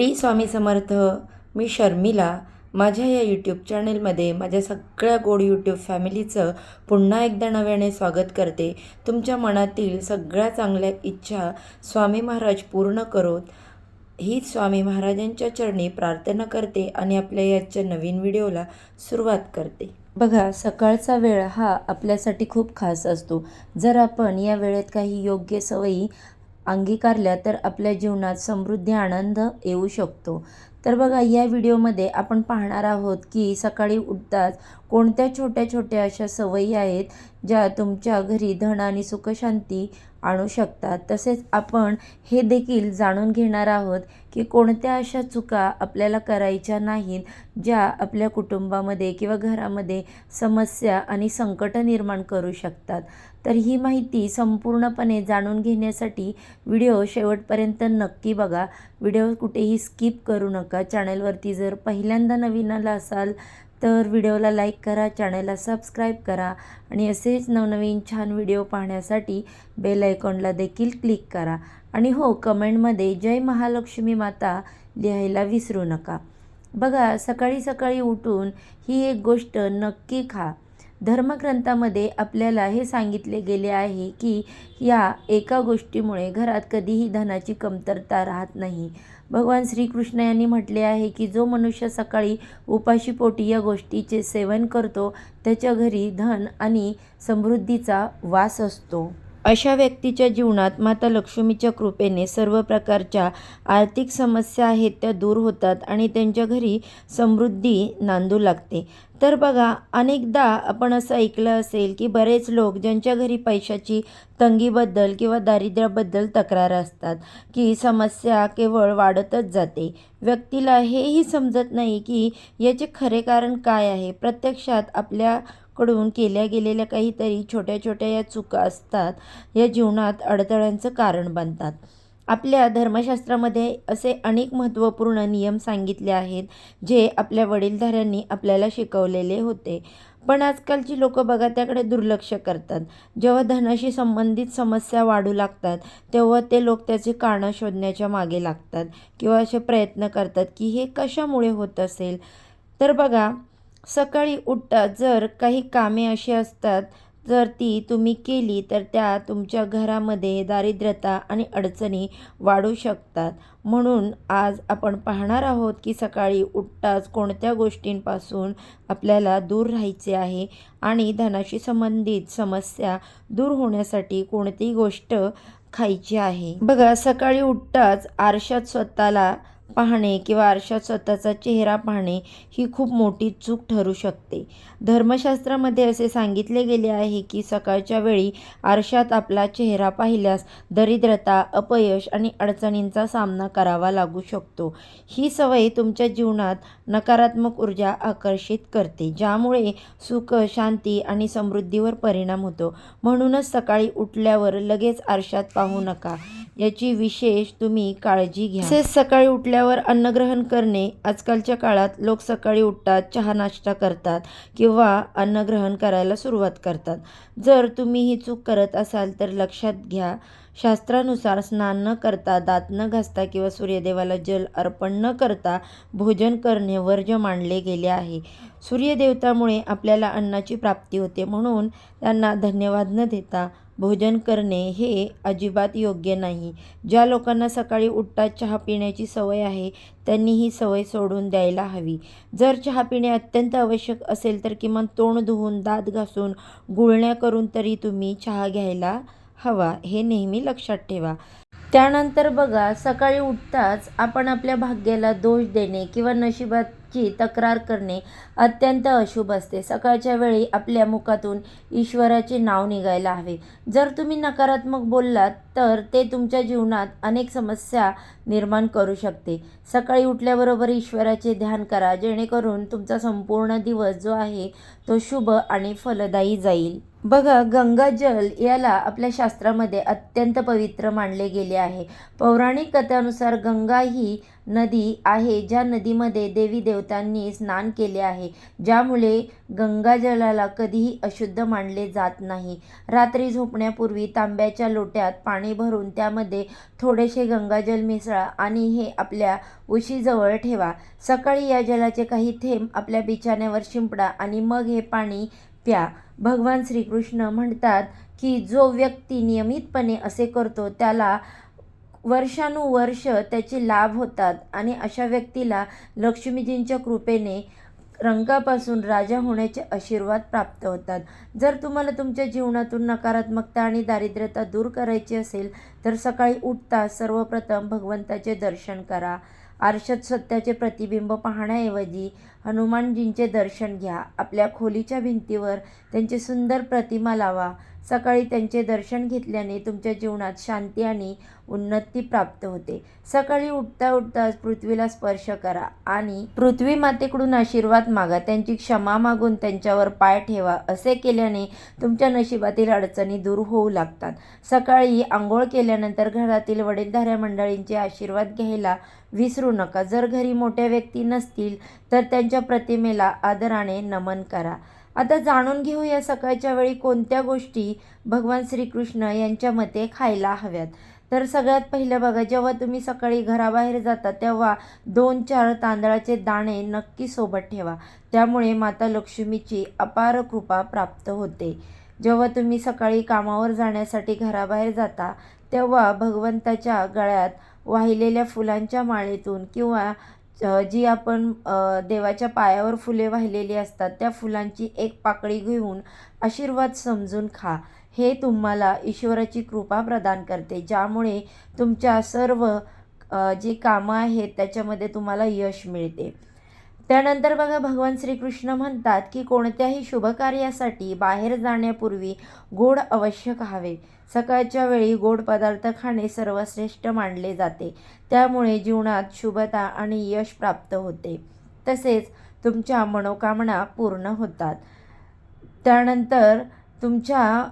T Swami Samarth मी शर्मिला. माझ्या या YouTube चॅनेलमध्ये माझ्या सगळ्या गोड यूट्यूब फॅमिलीचं पुन्हा एकदा नव्याने स्वागत करते. तुमच्या मनातील सगळ्या चांगल्या इच्छा स्वामी महाराज पूर्ण करोत. ही स्वामी महाराजांच्या चरणी प्रार्थना करते आणि आपल्या याच्या नवीन व्हिडिओला सुरुवात करते. बघा सकाळचा वेळ हा आपल्यासाठी खूप खास असतो. जर आपण या वेळेत काही योग्य सवयी अंगीकारल्या तर आपल्या जीवनात समृद्धी आनंद येऊ शकतो. तर बघा या व्हिडिओमध्ये आपण पाहणार आहोत की सकाळी उठताच कोणत्या छोट्या छोट्या अशा सवयी आहेत ज्या तुमच्या घरी धन आणि सुखशांती आणू शकतात. तसेच आपण हे देखील जाणून घेणार आहोत की कोणत्या अशा चुका आपल्याला करायच्या नाहीत ज्या आपल्या कुटुंबामध्ये किंवा घरामध्ये समस्या आणि संकट निर्माण करू शकतात. तर ही माहिती संपूर्णपणे जाणून घेण्यासाठी व्हिडिओ शेवटपर्यंत नक्की बघा. व्हिडिओ कुठेही स्किप करू नका. चॅनलवरती जर पहिल्यांदा नवीन आला असाल तर व्हिडिओला लाईक करा चॅनलला सबस्क्राईब करा आणि असेच नवनवीन छान व्हिडिओ पाहण्यासाठी बेल आयकॉनला देखील क्लिक करा. आणि हो कमेंटमध्ये जय महालक्ष्मी माता लिहायला विसरू नका. बघा सकाळी सकाळी उठून ही एक गोष्ट नक्की खा. धर्मग्रंथामध्ये आपल्याला हे सांगितले गेले आहे की या एका गोष्टीमुळे घरात कधीही धनाची कमतरता राहत नाही. भगवान श्रीकृष्ण यांनी म्हटले आहे की जो मनुष्य सकाळी उपाशीपोटी या गोष्टीचे सेवन करतो त्याच्या घरी धन आणि समृद्धीचा वास असतो. अशा व्यक्तीच्या जीवनात माता लक्ष्मीच्या कृपेने सर्व प्रकारच्या आर्थिक समस्या आहेत त्या दूर होतात आणि त्यांच्या घरी समृद्धी नांदू लागते. तर बघा अनेकदा आपण असं ऐकलं असेल की बरेच लोक ज्यांच्या घरी पैशाची तंगीबद्दल किंवा दारिद्र्याबद्दल तक्रार असतात की समस्या केवळ वाढतच जाते. व्यक्तीला हेही समजत नाही की याचे खरे कारण काय आहे. प्रत्यक्षात आपल्या कडून केल्या गेलेल्या काहीतरी छोट्या छोट्या या चुका असतात या जीवनात अडथळ्यांचं कारण बनतात. आपल्या धर्मशास्त्रामध्ये असे अनेक महत्त्वपूर्ण नियम सांगितले आहेत जे आपल्या वडीलधाऱ्यांनी आपल्याला शिकवलेले होते. पण आजकालची लोक बघा त्याकडे दुर्लक्ष करतात. जेव्हा धनाशी संबंधित समस्या वाढू लागतात तेव्हा ते लोक त्याचे कारणं शोधण्याच्या मागे लागतात किंवा असे प्रयत्न करतात की हे कशामुळे होत असेल. तर बघा सकाळी उठता जर काही कामे अशी असतात जर ती तुम्ही केली तर त्या तुमच्या घरामध्ये दारिद्र्यता आणि अडचणी वाढू शकतात. म्हणून आज आपण पाहणार आहोत की सकाळी उठताच कोणत्या गोष्टींपासून आपल्याला दूर राहायचे आहे आणि धनाशी संबंधित समस्या दूर होण्यासाठी कोणती गोष्ट खायची आहे? बघा सकाळी उठताच आरशात स्वतःला पाहणे किंवा आरशात स्वतःचा चेहरा पाहणे ही खूप मोठी चूक ठरू शकते. धर्मशास्त्रामध्ये असे सांगितले गेले आहे की सकाळच्या वेळी आरशात आपला चेहरा पाहिल्यास दरिद्रता अपयश आणि अडचणींचा सामना करावा लागू शकतो. ही सवय तुमच्या जीवनात नकारात्मक ऊर्जा आकर्षित करते ज्यामुळे सुख शांती आणि समृद्धीवर परिणाम होतो. म्हणूनच सकाळी उठल्यावर लगेच आरशात पाहू नका. याची विशेष तुम्ही काळजी घ्या. तसेच सकाळी उठल्यावर अन्नग्रहण करणे आजकालच्या काळात लोक सकाळी उठतात चहा नाश्ता करतात किंवा अन्नग्रहण करायला सुरुवात करतात. जर तुम्ही ही चूक करत असाल तर लक्षात घ्या शास्त्रानुसार स्नान न करता दात न घासता किंवा सूर्यदेवाला जल अर्पण न करता भोजन करणे वर्ज्य मानले गेले आहे. सूर्यदेवतामुळे आपल्याला अन्नाची प्राप्ती होते म्हणून त्यांना धन्यवाद न देता भोजन करणे हे अजिबात योग्य नाही. ज्या लोकांना सकाळी उठता चहा पिण्याची सवय आहे त्यांनी ही सवय सोडून द्यायला हवी. जर चहा पिणे अत्यंत आवश्यक असेल तर किमान तोंड धुवून दात घासून गुळण्या करून तरी तुम्ही चहा घ्यायला हवा हे नेहमी लक्षात ठेवा. त्यानंतर बघा सकाळी उठताच आपण आपल्या भाग्याला दोष देणे किंवा नशिबाची तक्रार करणे अत्यंत अशुभ असते. सकाळच्या वेळी आपल्या मुखातून ईश्वराचे नाव निघायला हवे. जर तुम्ही नकारात्मक बोललात तर ते तुमच्या जीवनात अनेक समस्या निर्माण करू शकते. सकाळी उठल्याबरोबर ईश्वराचे ध्यान करा जेणेकरून तुमचा संपूर्ण दिवस जो आहे तो शुभ आणि फलदायी जाईल. बघा गंगाजल याला आपल्या शास्त्रामध्ये अत्यंत पवित्र मानले गेले आहे. पौराणिक कथानुसार गंगा ही नदी आहे ज्या नदीमध्ये देवी देवतांनी स्नान केले आहे ज्यामुळे गंगाजलाला कधीही अशुद्ध मानले जात नाही. रात्री झोपण्यापूर्वी तांब्याच्या लोट्यात पाणी भरून त्यामध्ये थोडेसे गंगाजल मिसळा आणि हे आपल्या उशीजवळ ठेवा. सकाळी या जलाचे काही थेंब आपल्या बिछाण्यावर शिंपडा आणि मग हे पाणी प्या. भगवान श्रीकृष्ण म्हणतात की जो व्यक्ती नियमितपणे असे करतो त्याला वर्षानुवर्ष त्याचे लाभ होतात. आणि अशा व्यक्तीला लक्ष्मीजींच्या कृपेने रंगापासून राजा होण्याचे आशीर्वाद प्राप्त होतात. जर तुम्हाला तुमच्या जीवनातून नकारात्मकता आणि दारिद्र्यता दूर करायची असेल तर सकाळी उठता सर्वप्रथम भगवंताचे दर्शन करा. आरशात सत्याचे प्रतिबिंब पाहण्याऐवजी हनुमानजींचे दर्शन घ्या. आपल्या खोलीच्या भिंतीवर त्यांची सुंदर प्रतिमा लावा. सकाळी त्यांचे दर्शन घेतल्याने तुमच्या जीवनात शांती आणि उन्नती प्राप्त होते. सकाळी उठता उठता पृथ्वीला स्पर्श करा आणि पृथ्वी मातेकडून आशीर्वाद मागा. त्यांची क्षमा मागून त्यांच्यावर पाय ठेवा. असे केल्याने तुमच्या नशिबातील अडचणी दूर होऊ लागतात. सकाळी आंघोळ केल्यानंतर घरातील वडीलधाऱ्या मंडळींचे आशीर्वाद घ्यायला विसरू नका. जर घरी मोठ्या व्यक्ती नसतील तर त्यांच्या प्रतिमेला आदराने नमन करा. आता जाणून घेऊया सकाळच्या वेळी कोणत्या गोष्टी भगवान श्रीकृष्ण यांच्या मते खायला हव्यात. तर सगळ्यात पहिलं बघा जेव्हा तुम्ही सकाळी घराबाहेर जाता तेव्हा दोन चार तांदळाचे दाणे नक्की सोबत ठेवा. त्यामुळे माता लक्ष्मीची अपार कृपा प्राप्त होते. जेव्हा तुम्ही सकाळी कामावर जाण्यासाठी घराबाहेर जाता तेव्हा भगवंताच्या गळ्यात वाहिलेल्या फुलांच्या माळेतून किंवा जी आपण देवाच्या पायावर फुले वाहिलेली असतात त्या फुलांची एक पाकळी घेऊन आशीर्वाद समजून खा. हे तुम्हाला ईश्वराची कृपा प्रदान करते ज्यामुळे तुमच्या सर्व जी कामं आहेत त्याच्यामध्ये तुम्हाला यश मिळते. त्यानंतर बघा भगवान श्रीकृष्ण म्हणतात की कोणत्याही शुभकार्यासाठी बाहेर जाण्यापूर्वी गोड अवश्य खावे. सकाळच्या वेळी गोड पदार्थ खाणे सर्वश्रेष्ठ मानले जाते. त्यामुळे जीवनात शुभता आणि यश प्राप्त होते. तसेच तुमच्या मनोकामना पूर्ण होतात. त्यानंतर तुमच्या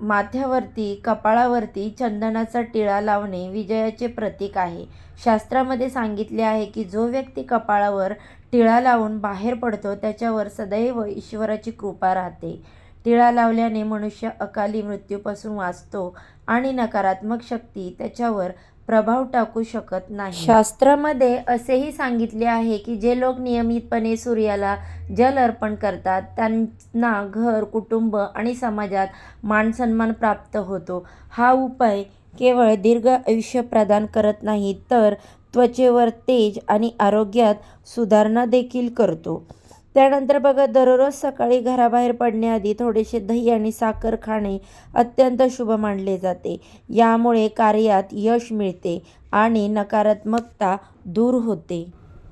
माथ्यावरती कपाळावरती चंदनाचा टिळा लावणे विजयाचे प्रतीक आहे. शास्त्रामध्ये सांगितले आहे की जो व्यक्ती कपाळावर टिळा लावून बाहेर पडतो त्याच्यावर सदैव ईश्वराची कृपा राहते. टिळा लावल्याने मनुष्य अकाली मृत्यूपासून वाचतो आणि नकारात्मक शक्ती त्याच्यावर प्रभाव टाकू शकत नाही. शास्त्रामध्ये असेही सांगितले आहे की जे लोक नियमितपणे सूर्याला जल अर्पण करतात त्यांना घर कुटुंब आणि समाजात मानसन्मान प्राप्त होतो. हा उपाय केवळ दीर्घ आयुष्य प्रदान करत नाही तर त्वचेवर तेज आणि आरोग्यात सुधारणा देखील करतो. त्यानंतर बघा दररोज सकाळी घराबाहेर पडण्याआधी थोडेसे दही आणि साखर खाणे अत्यंत शुभ मानले जाते. यामुळे कार्यात यश मिळते आणि नकारात्मकता दूर होते.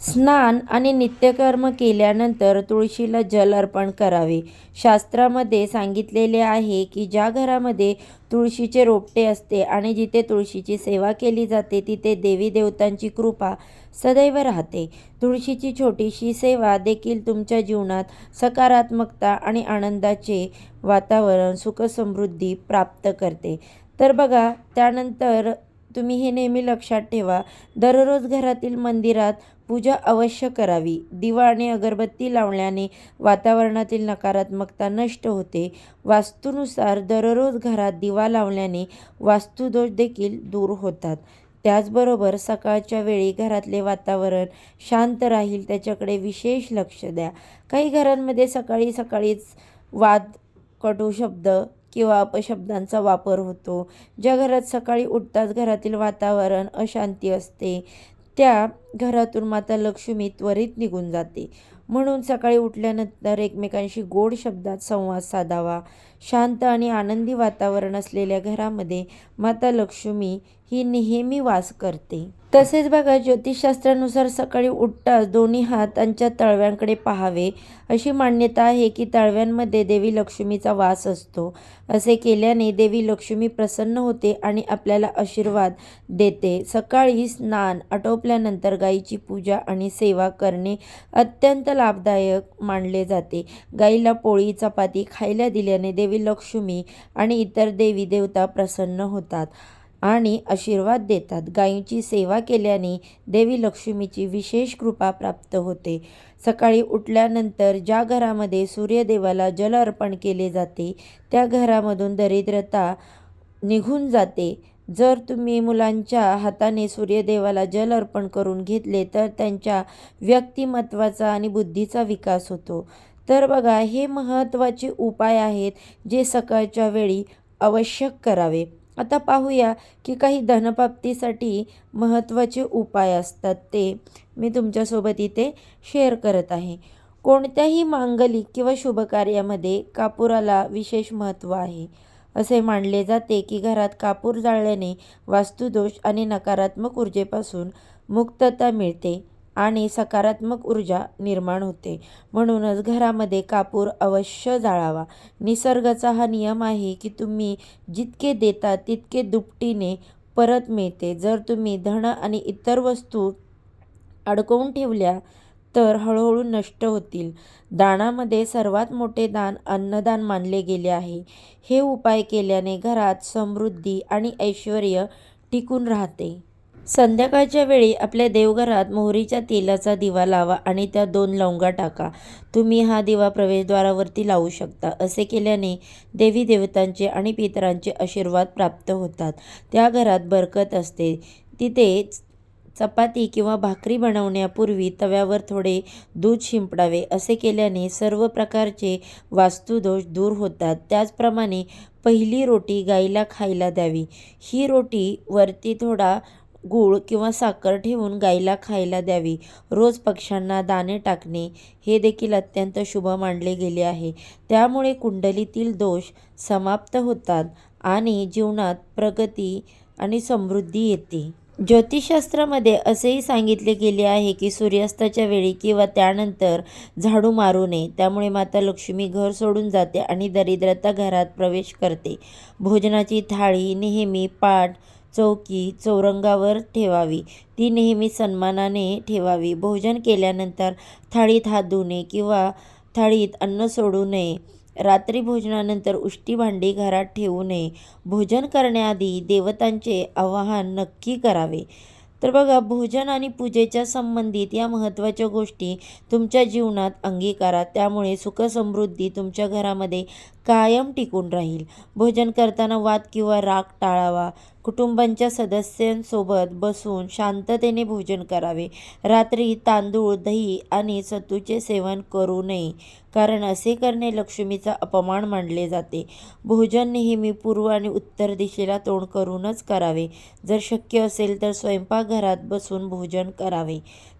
स्नान आणि नित्यकर्म केल्यानंतर तुळशीला जल अर्पण करावे. शास्त्रामध्ये सांगितलेले आहे की ज्या घरामध्ये तुळशीचे रोपटे असते आणि जिथे तुळशीची सेवा केली जाते तिथे देवी देवतांची कृपा सदैव राहते. तुळशीची छोटीशी सेवा देखील तुमच्या जीवनात सकारात्मकता आणि आनंदाचे वातावरण सुखसमृद्धी प्राप्त करते. तर बघा त्यानंतर तुम्ही हे नेहमी लक्षात ठेवा. दररोज घरातील मंदिरात पूजा अवश्य करावी. दिवा आणि अगरबत्ती लावल्याने वातावरणातील नकारात्मकता नष्ट होते. वास्तूनुसार दररोज घरात दिवा लावल्याने वास्तुदोष देखील दूर होतात. त्याचबरोबर सकाळच्या वेळी घरातले वातावरण शांत राहील त्याच्याकडे विशेष लक्ष द्या. काही घरांमध्ये सकाळी सकाळीच वाद कटू शब्द किंवा अपशब्दांचा वापर होतो. ज्या घरात सकाळी उठताच घरातील वातावरण अशांती असते त्या घरातून माता लक्ष्मी त्वरित निघून जाते. म्हणून सकाळी उठल्यानंतर एकमेकांशी गोड शब्दात संवाद साधावा. शांत आणि आनंदी वातावरण असलेल्या घरामध्ये माता लक्ष्मी ही नेहमी वास करते. तसेच बघा ज्योतिषशास्त्रानुसार सकाळी उठताच दोन्ही हातांच्या तळव्यांकडे पाहावे अशी मान्यता आहे की तळव्यांमध्ये देवी लक्ष्मीचा वास असतो. असे केल्याने देवी लक्ष्मी प्रसन्न होते आणि आपल्याला आशीर्वाद देते. सकाळी स्नान आटोपल्यानंतर गाईची पूजा आणि सेवा करणे अत्यंत लाभदायक मानले जाते. गाईला पोळी चपाती खायला दिल्याने देवी लक्ष्मी आणि इतर देवी देवता प्रसन्न होतात आणि आशीर्वाद देतात. गायीची सेवा केल्याने देवी लक्ष्मीची विशेष कृपा प्राप्त होते. सकाळी उठल्यानंतर ज्या घरामध्ये सूर्यदेवाला जल अर्पण केले जाते त्या घरामधून दरिद्रता निघून जाते. जर तुम्ही मुलांच्या हाताने सूर्यदेवाला जल अर्पण करून घेतले तर त्यांच्या व्यक्तिमत्वाचा आणि बुद्धीचा विकास होतो. तर बघा हे महत्त्वाचे उपाय आहेत जे सकाळच्या वेळी आवश्यक करावे. आता पाहूया की काही धनप्राप्तीसाठी महत्त्वाचे उपाय असतात ते मी तुमच्यासोबत इथे शेअर करत आहे. कोणत्याही मांगलिक किंवा शुभकार्यामध्ये कापुराला विशेष महत्त्व आहे. असे मानले जाते की घरात कापूर जाळल्याने वास्तुदोष आणि नकारात्मक ऊर्जेपासून मुक्तता मिळते. आणि सकारात्मक ऊर्जा निर्माण होते. म्हणूनच घरामध्ये कापूर अवश्य जाळावा. निसर्गाचा हा नियम आहे की तुम्ही जितके देता तितके दुपटीने परत मिळते. जर तुम्ही धन आणि इतर वस्तू अडकवून ठेवल्या तर हळूहळू नष्ट होतील. दानामध्ये सर्वात मोठे दान अन्नदान मानले गेले आहे. हे उपाय केल्याने घरात समृद्धी आणि ऐश्वर टिकून राहते. संध्याकाळच्या वेळी आपल्या देवघरात मोहरीच्या तेलाचा दिवा लावा आणि त्या दोन लवंगा टाका. तुम्ही हा दिवा प्रवेशद्वारावरती लावू शकता असे केल्याने देवी देवतांचे आणि पितरांचे आशीर्वाद प्राप्त होतात. त्या घरात बरकत असते. तिथे चपाती किंवा भाकरी बनवण्यापूर्वी तव्यावर थोडे दूध शिंपडावे असे केल्याने सर्व प्रकारचे वास्तुदोष दूर होतात. त्याचप्रमाणे पहिली रोटी गाईला खायला द्यावी. ही रोटी वरती थोडा गूळ किंवा साखर ठेवून गाईला खायला द्यावी. रोज पक्ष्यांना दाणे टाकणे हे देखील अत्यंत शुभ मानले गेले आहे. त्यामुळे कुंडलीतील दोष समाप्त होतात आणि जीवनात प्रगती आणि समृद्धी येते. ज्योतिषशास्त्रामध्ये असेही सांगितले गेले आहे की सूर्यास्ताच्या वेळी किंवा त्यानंतर झाडू मारू नये. त्यामुळे माता लक्ष्मी घर सोडून जाते आणि दरिद्रता घरात प्रवेश करते. भोजनाची थाळी नेहमी पाठ चौकी चौरंगावर ठेवावी. ती नेहमी सन्मानाने ठेवावी. भोजन केल्यानंतर थाळीत हात धुणे किंवा थाळीत अन्न सोडू नये. रात्री भोजनानंतर उष्टी भांडी घरात ठेवू नये. भोजन करण्याआधी देवतांचे आवाहन नक्की करावे. तर बघा भोजन आणि पूजेच्या संबंधित या महत्त्वाच्या गोष्टी तुमच्या जीवनात अंगीकारा त्यामुळे सुखसमृद्धी तुमच्या घरामध्ये कायम टिकून राहील. भोजन करताना वाद किंवा राग टाळावा. कुटुंबांच्या सदस्यांसोबत बसून शांततेने भोजन करावे. रात्री तांदूळ दही आणि सत्तूचे सेवन करू नये कारण असे करणे लक्ष्मीचा अपमान मानले जाते. भोजन नेहमी पूर्व आणि उत्तर दिशेला तोंड करूनच करावे. जर शक्य असेल तर स्वयंपाकघरात बसून भोजन करावे.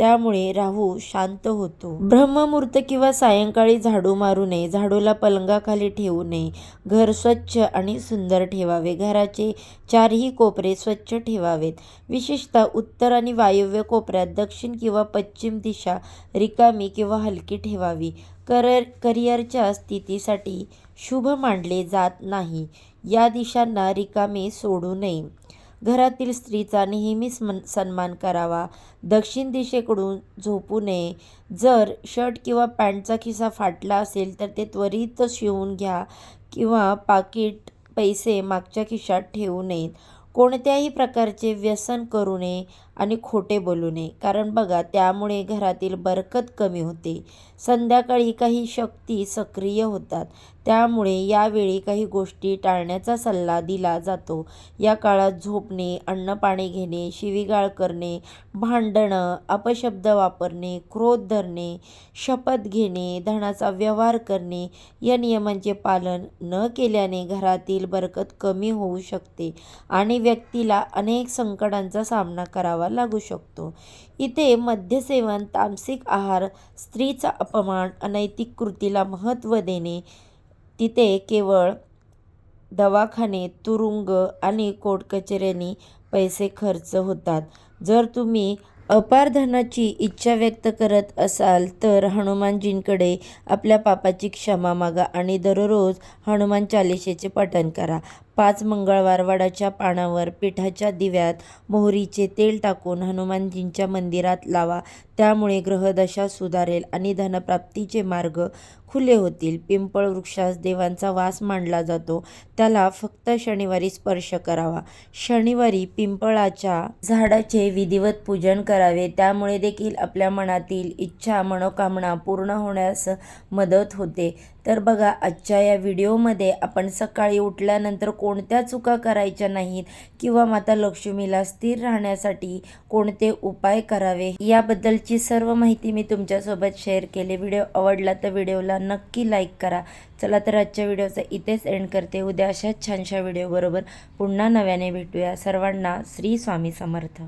त्यामुळे राहू शांत होतो. ब्रह्ममुहूर्त किंवा सायंकाळी झाडू मारू नये झाडूला पलंगाखाली ठेवू नये. घर स्वच्छ आणि सुंदर ठेवावे. घराचे चारही कोपरे स्वच्छ ठेवावेत. विशेषतः उत्तर आणि वायव्य कोपऱ्यात दक्षिण किंवा पश्चिम दिशा रिकामी किंवा हलकी ठेवावी. कर करिअरच्या स्थितीसाठी शुभ मानले जात नाही. या दिशांना रिकामे सोडू नये. घरातील स्त्रीचा नेहमीच सन्मान करावा. दक्षिण दिशेकडून झोपू नये जर शर्ट किंवा पॅन्टचा खिसा फाटला असेल तर ते त्वरित शिवून घ्या किंवा पाकिट पैसे मागच्या खिशात ठेवू नयेत. कोणत्याही प्रकारचे व्यसन करू नये. आणि खोटे बोलू नये. कारण बघा त्यामुळे घरातील बरकत कमी होते. संध्याकाळी काही शक्ती सक्रिय होतात. त्यामुळे यावेळी काही गोष्टी टाळण्याचा सल्ला दिला जातो. या काळात झोपणे अन्नपाणी घेणे शिवीगाळ करणे भांडणं अपशब्द वापरणे क्रोध धरणे शपथ घेणे धनाचा व्यवहार करणे या नियमांचे पालन न केल्याने घरातील बरकत कमी होऊ शकते आणि व्यक्तीला अनेक संकटांचा सामना करावा लागू शकतो. इथे मद्यसेवन तामसिक आहार स्त्रीचा अपमान अनैतिक कृतीला महत्त्व देणे तिथे केवळ दवाखाने तुरुंग आणि कोर्ट पैसे खर्च होतात. जर तुम्ही अपारधनाची इच्छा व्यक्त करत असाल तर हनुमानजींकडे आपल्या पापाची क्षमा मागा आणि दररोज हनुमान चालिशेचे पठण करा. पाच मंगळवार वडाच्या पानावर पिठाच्या दिव्यात मोहरीचे तेल टाकून हनुमानजींच्या मंदिरात लावा. त्यामुळे ग्रहदशा सुधारेल आणि धनप्राप्तीचे मार्ग खुले होतील. पिंपळ वृक्षास देवांचा वास मानला जातो. त्याला फक्त शनिवारी स्पर्श करावा. शनिवारी पिंपळाच्या झाडाचे विधिवत पूजन करावे. त्यामुळे देखील आपल्या मनातील इच्छा मनोकामना पूर्ण होण्यास मदत होते. तर बघा आजच्या या व्हिडिओमध्ये आपण सकाळी उठल्यानंतर कोणत्या चुका करायच्या नाहीत किंवा माता लक्ष्मीला स्थिर राहण्यासाठी कोणते उपाय करावे याबद्दलची सर्व माहिती मी तुमच्यासोबत शेअर केली. व्हिडिओ आवडला तर व्हिडिओला नक्की लाईक करा. चला तर आजच्या व्हिडिओचा इथेच एंड करते. उद्या अशाच छानशा व्हिडिओबरोबर पुन्हा नव्याने भेटूया. सर्वांना श्री स्वामी समर्थ.